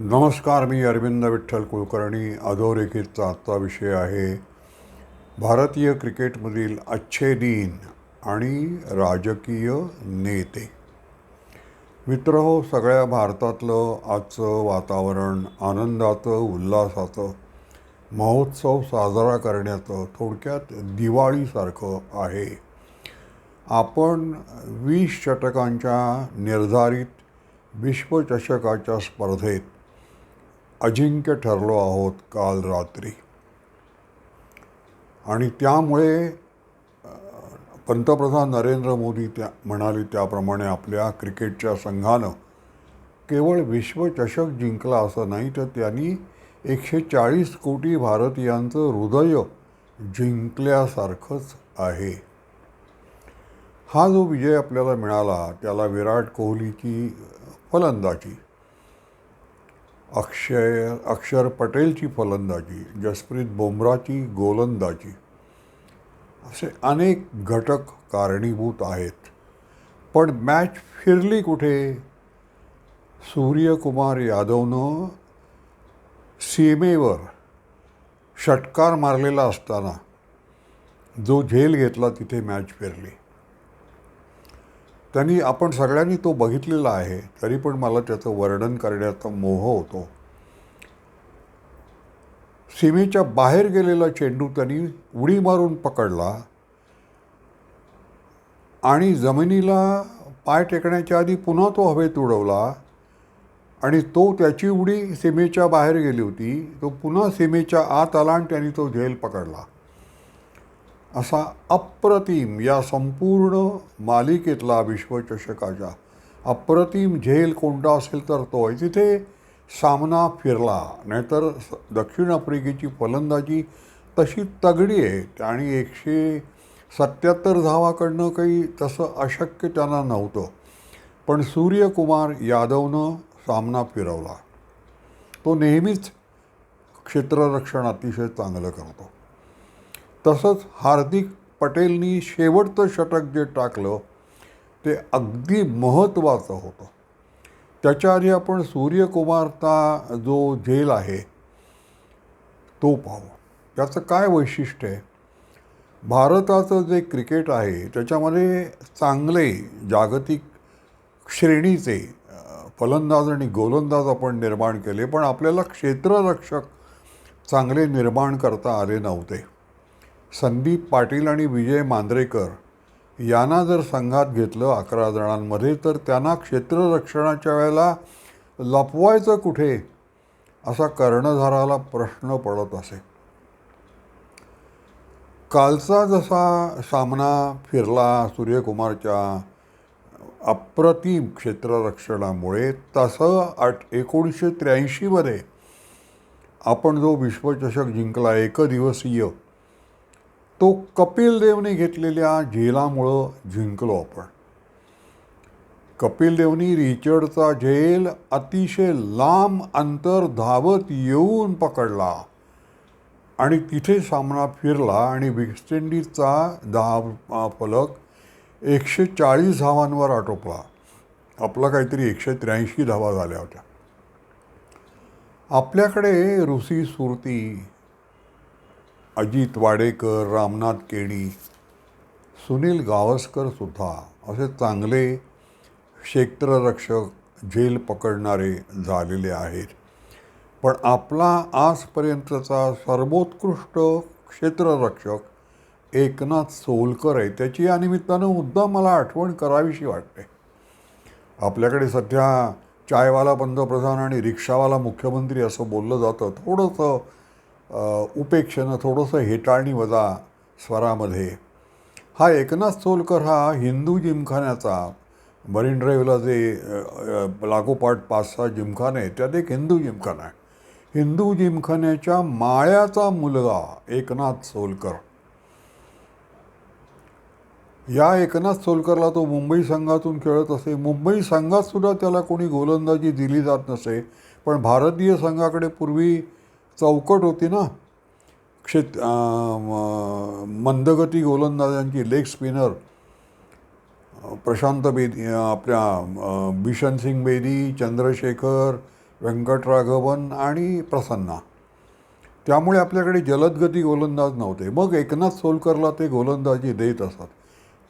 नमस्कार मी अरविंद विठ्ठल कुलकर्णी. अधोरेखितचा आजचा विषय आहे भारतीय क्रिकेटमधील अच्छे दिन आणि राजकीय नेते. मित्र हो सगळ्या भारतातलं आजचं वातावरण आनंदाचं उल्हासाचं महोत्सव साजरा करण्याचं थोडक्यात दिवाळीसारखं आहे. आपण वीस षटकांच्या निर्धारित विश्वचषकाच्या स्पर्धेत अजिंक्य ठरलो आहोत काल रात्री. आणि त्यामुळे पंतप्रधान नरेंद्र मोदी त्या म्हणाले त्याप्रमाणे आपल्या क्रिकेटच्या संघानं केवळ विश्वचषक जिंकला असं नाही तर त्यांनी एकशे चाळीस कोटी भारतीयांचं हृदय जिंकल्यासारखंच आहे. हा जो विजय आपल्याला मिळाला त्याला विराट कोहलीची फलंदाजी. अक्षय अक्षर पटेलची फलंदाजी जसप्रीत बुमराची गोलंदाजी असे अनेक घटक कारणीभूत आहेत. पण मॅच फिरली कुठे? सूर्यकुमार यादवनं सीमेवर षटकार मारलेला असताना जो झेल घेतला तिथे मॅच फिरली. त्यांनी आपण सगळ्यांनी तो बघितलेला आहे तरी पण मला त्याचं वर्णन करण्याचा मोह होतो. सीमेच्या बाहेर गेलेला चेंडू त्यांनी उडी मारून पकडला आणि जमिनीला पाय टेकण्याच्या आधी पुन्हा तो हवेत उडवला आणि तो त्याची उडी सीमेच्या बाहेर गेली होती. तो पुन्हा सीमेच्या आत आला आणि त्यांनी तो झेल पकडला. असा अप्रतिम या संपूर्ण मालिकेतला विश्वचषकाच्या अप्रतिम झेल कोणता असेल तर तो आहे. तिथे सामना फिरला नाहीतर स- दक्षिण आफ्रिकेची फलंदाजी तशी तगडी आहे. आणि एकशे सत्याहत्तर धावाकडनं काही तसं अशक्य त्यांना नव्हतं. पण सूर्यकुमार यादवनं सामना फिरवला. तो नेहमीच क्षेत्ररक्षण अतिशय चांगलं करतो. तसंच हार्दिक पटेलनी शेवटचं षटक जे टाकलं ते अगदी महत्त्वाचं होतं. त्याच्या आधी आपण सूर्यकुमारचा जो झेल आहे तो पाहू. त्याचं काय वैशिष्ट्य आहे? भारताचं जे क्रिकेट आहे त्याच्यामध्ये चांगले जागतिक श्रेणीचे फलंदाज आणि गोलंदाज आपण निर्माण केले पण आपल्याला क्षेत्ररक्षक चांगले निर्माण करता आले नव्हते. संदीप पाटील आणि विजय मांद्रेकर यांना जर संघात घेतलं अकरा जणांमध्ये तर त्यांना क्षेत्ररक्षणाच्या वेळेला लपवायचं कुठे असा कर्णधाराला प्रश्न पडत असे. कालचा जसा सामना फिरला सूर्यकुमारच्या अप्रतिम क्षेत्ररक्षणामुळे तसं आठ एकोणीसशे त्र्याऐंशीमध्ये आपण जो विश्वचषक जिंकला एकदिवसीय तो कपिल देवने घेतलेल्या झेलामुळं जिंकलो आपण. कपिल देवनी रिचर्डचा झेल अतिशय लांब अंतर धावत येऊन पकडला आणि तिथे सामना फिरला आणि वेस्ट इंडिजचा दहा फलक एकशे चाळीस धावांवर आटोपला. आपला काहीतरी एकशे त्र्याऐंशी धावा झाल्या होत्या. आपल्याकडे ऋषी सुरती अजित वाडेकर रामनाथ केणी सुनील गावस्करसुद्धा असे चांगले क्षेत्ररक्षक झेल पकडणारे झालेले आहेत. पण आपला आजपर्यंतचा सर्वोत्कृष्ट क्षेत्ररक्षक एकनाथ सोलकर आहे. त्याची या निमित्तानं मुद्दा मला आठवण करावीशी वाटते. आपल्याकडे सध्या चायवाला पंतप्रधान आणि रिक्षावाला मुख्यमंत्री असं बोललं जातं. थोडंसं उपेक्षेनं थोडंसं हेटाळणी वजा स्वरामध्ये. हा एकनाथ सोलकर हा हिंदू जिमखान्याचा मरीन ड्राईव्हला जे लागोपाठ पाच सहा जिमखाने आहेत त्यात एक हिंदू जिमखाना आहे. हिंदू जिमखान्याच्या माळ्याचा मुलगा एकनाथ सोलकर. या एकनाथ सोलकरला तो मुंबई संघातून खेळत असे. मुंबई संघातसुद्धा त्याला कोणी गोलंदाजी दिली जात नसे पण भारतीय संघाकडे पूर्वी चौकट होती ना. क्षेत मंदगती गोलंदाजांची लेग स्पिनर प्रशांत बेदी आपल्या बिशन सिंग बेदी चंद्रशेखर व्यंकटराघवन आणि प्रसन्ना. त्यामुळे आपल्याकडे जलदगती गोलंदाज नव्हते. मग एकनाथ सोलकरला ते गोलंदाजी देत असत.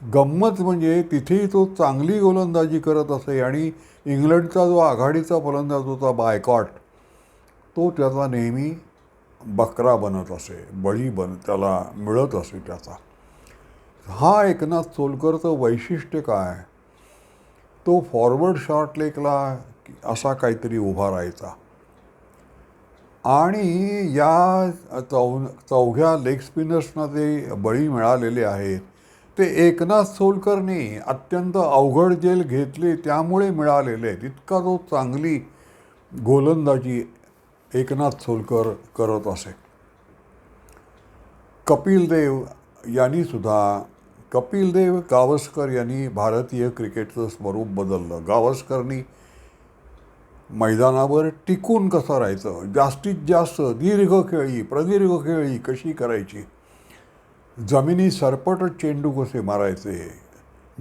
गंमत म्हणजे तिथेही तो चांगली गोलंदाजी करत असे आणि इंग्लंडचा जो आघाडीचा फलंदाज होता बायकॉट तो त्याचा नेहमी बकरा बनत असे बळी बन त्याला मिळत असे त्याचा. हा एकनाथ सोलकरचं वैशिष्ट्य काय? तो फॉरवर्ड शॉर्ट लेकला असा काहीतरी उभा राहायचा. आणि या चौ चौघ्या लेग स्पिनर्सना जे बळी मिळालेले आहेत ते एकनाथ सोलकरने अत्यंत अवघड जेल घेतले त्यामुळे मिळालेले आहेत. इतका तो चांगली गोलंदाजी एकनाथ सोलकर करत असे. कपिलदेव यांनी सुद्धा कपिलदेव गावस्कर यांनी भारतीय क्रिकेटचं स्वरूप बदललं. गावस्करनी मैदानावर टिकून कसं राहायचं? जास्तीत जास्त दीर्घ खेळी प्रदीर्घ खेळी कशी करायची? जमिनी सरपट चेंडू कसे मारायचे?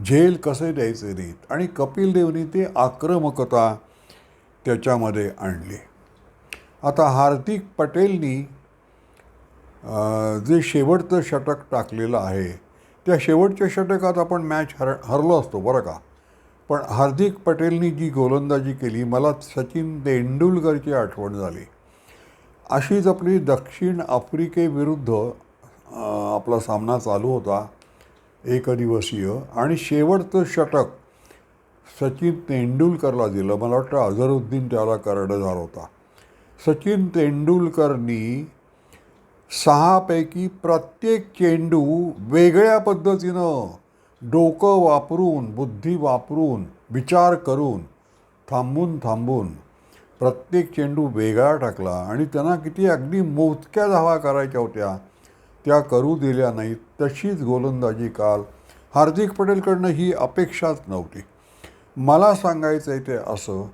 झेल कसे द्यायचे नाहीत आणि कपिल देवनी ते आक्रमकता त्याच्यामध्ये आणली. आता हार्दिक पटेलनी जे शेवटचं षटक टाकलेलं आहे त्या शेवटच्या षटकात आपण मॅच हर हरलो असतो बरं का? पण हार्दिक पटेलनी जी गोलंदाजी केली मला सचिन तेंडुलकरची आठवण झाली. अशीच आपली दक्षिण आफ्रिकेविरुद्ध आपला सामना चालू होता एकदिवसीय. आणि शेवटचं षटक सचिन तेंडुलकरला दिलं. मला वाटतं अझरुद्दीन त्याला कर्णधार होता. सचिन तेंडुलकरनी सहापैकी प्रत्येक चेंडू वेगळ्या पद्धतीनं डोकं वापरून बुद्धी वापरून विचार करून थांबून थांबून प्रत्येक चेंडू वेगळा टाकला आणि त्यांना किती अगदी मोजक्या धावा करायच्या होत्या त्या करू दिल्या नाहीत. तशीच गोलंदाजी काल हार्दिक पटेलकडनं ही अपेक्षाच नव्हती. मला सांगायचं आहे ते असं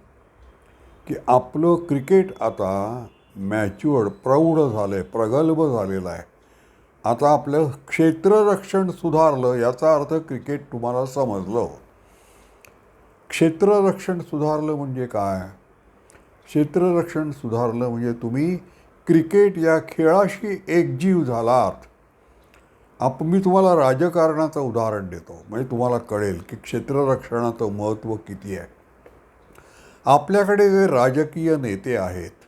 की आपलं क्रिकेट आता मॅच्युअर्ड प्रौढ झालं आहे प्रगल्भ झालेलं आहे. आता आपलं क्षेत्ररक्षण सुधारलं याचा अर्थ क्रिकेट तुम्हाला समजलं. क्षेत्ररक्षण सुधारलं म्हणजे काय? क्षेत्ररक्षण सुधारलं म्हणजे तुम्ही क्रिकेट या खेळाशी एकजीव झालात. आप मी तुम्हाला राजकारणाचं उदाहरण देतो. म्हणजे तुम्हाला कळेल की क्षेत्ररक्षणाचं महत्त्व किती आहे. आपल्याकडे जे राजकीय नेते आहेत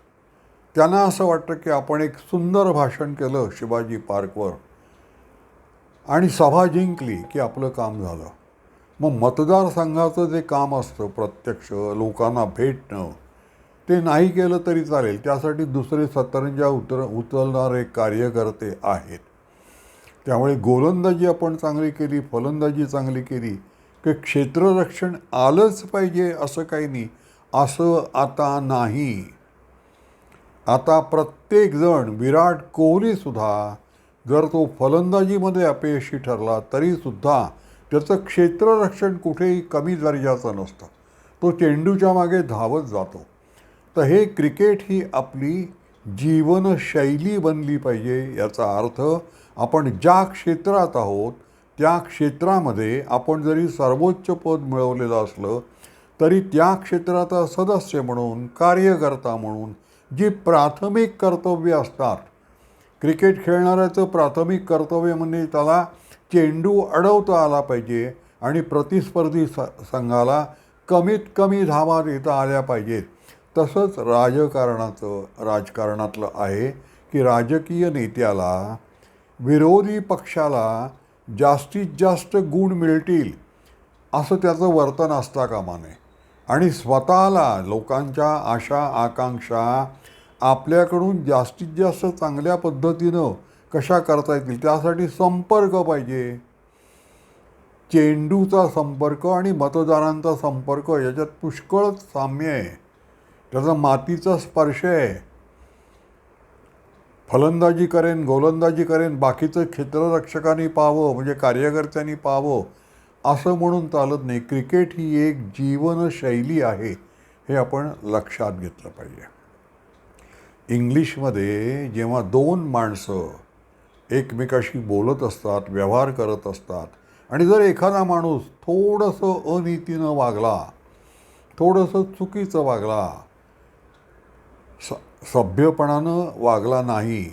त्यांना असं वाटतं की आपण एक सुंदर भाषण केलं शिवाजी पार्कवर आणि सभा जिंकली की आपलं काम झालं. मग मतदारसंघाचं जे काम असतं प्रत्यक्ष लोकांना भेटणं ते नाही केलं तरी चालेल. त्यासाठी दुसरे सतरंजा उतर उचलणारे कार्यकर्ते आहेत. त्यामुळे गोलंदाजी आपण चांगली केली फलंदाजी चांगली केली की क्षेत्ररक्षण आलंच पाहिजे असं काही नाही. असं आता नाही. आता प्रत्येकजण विराट कोहलीसुद्धा जर तो फलंदाजीमध्ये अपयशी ठरला तरीसुद्धा त्याचं क्षेत्ररक्षण कुठेही कमी दर्जाचं नसतं. तो चेंडूच्या मागे धावत जातो. तर हे क्रिकेट ही आपली जीवनशैली बनली पाहिजे याचा अर्थ आपण ज्या क्षेत्रात आहोत त्या क्षेत्रामध्ये आपण जरी सर्वोच्च पद मिळवलेलं असलं तरी त्या क्षेत्राचा सदस्य म्हणून कार्यकर्ता म्हणून जी प्राथमिक कर्तव्य असतात. क्रिकेट खेळणाऱ्याचं प्राथमिक कर्तव्य म्हणजे त्याला चेंडू अडवता आला पाहिजे आणि प्रतिस्पर्धी स संघाला कमीत कमी धावा देता आल्या पाहिजेत. तसंच राजकारणाचं राजकारणातलं आहे की राजकीय नेत्याला विरोधी पक्षाला जास्तीत जास्त गुण मिळतील असं त्याचं वर्तन असता कामा नये. आणि स्वतःला लोकांच्या आशा आकांक्षा आपल्याकडून जास्तीत जास्त चांगल्या पद्धतीनं कशा करता येतील त्यासाठी संपर्क पाहिजे. चेंडूचा संपर्क आणि मतदारांचा संपर्क याच्यात पुष्कळच साम्य आहे. त्याचा मातीचा स्पर्श आहे. फलंदाजी करेन गोलंदाजी करेन बाकीचं क्षेत्ररक्षकांनी पाहावं म्हणजे कार्यकर्त्यांनी पाहावं असं म्हणून चालत नाही. क्रिकेट ही एक जीवनशैली आहे हे आपण लक्षात घेतलं पाहिजे. इंग्लिशमध्ये जेव्हा दोन माणसं एकमेकाशी बोलत असतात व्यवहार करत असतात आणि जर एखादा माणूस थोडंसं अनितीनं वागला थोडंसं चुकीचं वागला स सभ्यपणानं वागला नाही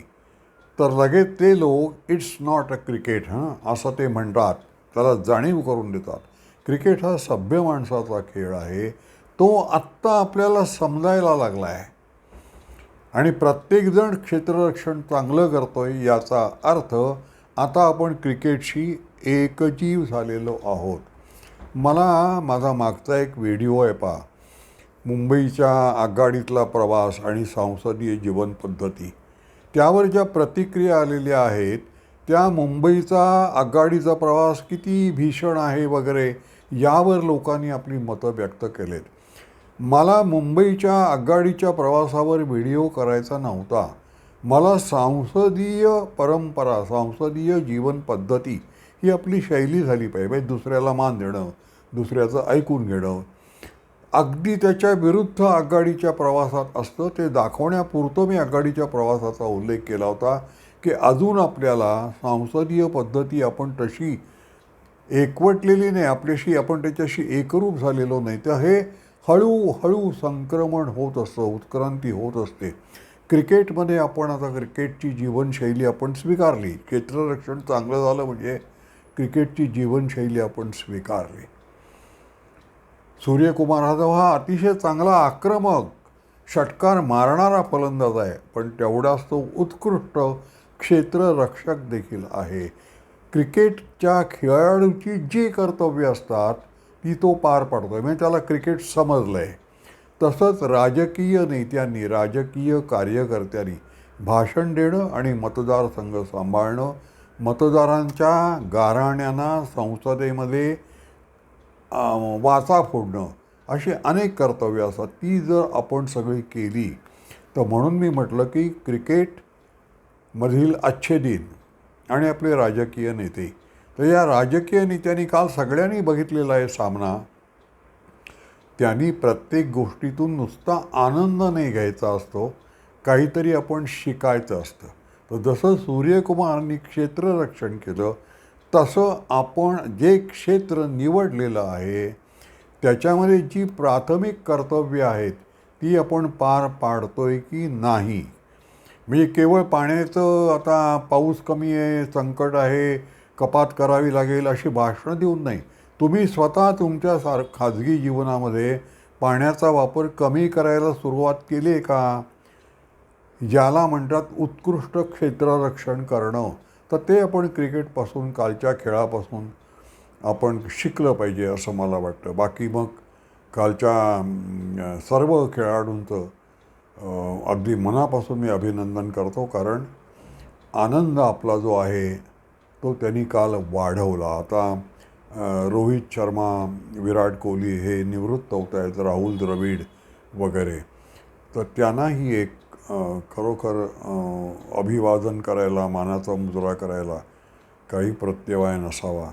तर लगेच ते लोक इट्स नॉट अ क्रिकेट हां असं ते म्हणतात. त्याला जाणीव करून देतात. क्रिकेट हा सभ्य माणसाचा खेळ आहे. तो आत्ता आपल्याला समजायला लागला आहे आणि प्रत्येकजण क्षेत्ररक्षण चांगलं करतोय याचा अर्थ आता आपण क्रिकेटशी एकजीव झालेलो आहोत. मला माझा मागचा एक व्हिडिओ आहे पा मुंबईच्या आघाडीतला प्रवास आणि संसदीय जीवनपद्धती त्यावर ज्या प्रतिक्रिया आलेल्या आहेत त्या मुंबईचा आघाडीचा प्रवास किती भीषण आहे वगैरे यावर लोकांनी आपली मतं व्यक्त केलेत. मला मुंबईच्या आघाडीच्या प्रवासावर व्हिडिओ करायचा नव्हता. मला संसदीय परंपरा संसदीय जीवन पद्धती ही आपली शैली झाली पाहिजे दुसऱ्याला मान देणं दुसऱ्याचं ऐकून घेणं. अगदी त्याच्या विरुद्ध आघाडीच्या प्रवासात असतं ते दाखवण्यापुरतं मी आघाडीच्या प्रवासाचा उल्लेख केला होता. की अजून आपल्याला संसदीय पद्धती आपण तशी एकवटलेली नाही आपल्याशी आपण त्याच्याशी एकरूप झालेलो नाही. तर हे हळूहळू संक्रमण होत असतं उत्क्रांती होत असते. क्रिकेटमध्ये आपण आता क्रिकेटची जीवनशैली आपण स्वीकारली. क्षेत्ररक्षण चांगलं झालं म्हणजे क्रिकेटची जीवनशैली आपण स्वीकारली. सूर्यकुमार यादव हा अतिशय चांगला आक्रमक षटकार मारणारा फलंदाज आहे पण तेवढाच तो उत्कृष्ट क्षेत्ररक्षक देखील आहे. क्रिकेटच्या खेळाडूची जी कर्तव्य असतात ती तो पार पाडतो आहे म्हणजे त्याला क्रिकेट समजलं आहे तसंच राजकीय नेत्यांनी राजकीय कार्यकर्त्यांनी भाषण देणं आणि मतदारसंघ सांभाळणं मतदारांच्या गाराण्यांना संसदेमध्ये वाचा फोडणं अशी अनेक कर्तव्य असतात. ती जर आपण सगळी केली तर म्हणून मी म्हटलं की क्रिकेट मधील अच्छे दिन आणि आपले राजकीय नेते. तर या राजकीय नेत्यांनी काल सगळ्यांनी बघितलेला आहे सामना त्यांनी प्रत्येक गोष्टीतून नुसता आनंद नाही घ्यायचा असतो काहीतरी आपण शिकायचं असतं. तर जसं सूर्यकुमारांनी क्षेत्ररक्षण केलं तसं आपण जे क्षेत्र निवडलेलं आहे त्याच्यामध्ये जी प्राथमिक कर्तव्य आहेत ती आपण पार पाडतोय की नाही? म्हणजे केवळ पाण्याचं आता पाऊस कमी आहे संकट आहे कपात करावी लागेल अशी भाषणं देऊन नाही. तुम्ही स्वतः तुमच्या सार खाजगी जीवनामध्ये पाण्याचा वापर कमी करायला सुरुवात केली आहे का? ज्याला म्हणतात उत्कृष्ट क्षेत्ररक्षण करणं. तर ते आपण क्रिकेटपासून कालच्या खेळापासून आपण शिकलं पाहिजे असं मला वाटतं. बाकी मग कालच्या सर्व खेळाडूंचं अगदी मनापासून मी अभिनंदन करतो कारण आनंद आपला जो आहे तो त्यांनी काल वाढवला. आता रोहित शर्मा विराट कोहली हे निवृत्त होत आहेत राहुल द्रविड वगैरे. तर त्यांनाही एक खरोखर अभिवादन करायला मानाचा मुजरा करायला काही प्रत्यवाय नसावा.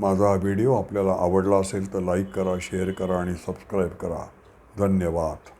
माझा व्हिडिओ आपल्याला आवडला असेल तर लाईक करा शेअर करा आणि सबस्क्राईब करा. धन्यवाद.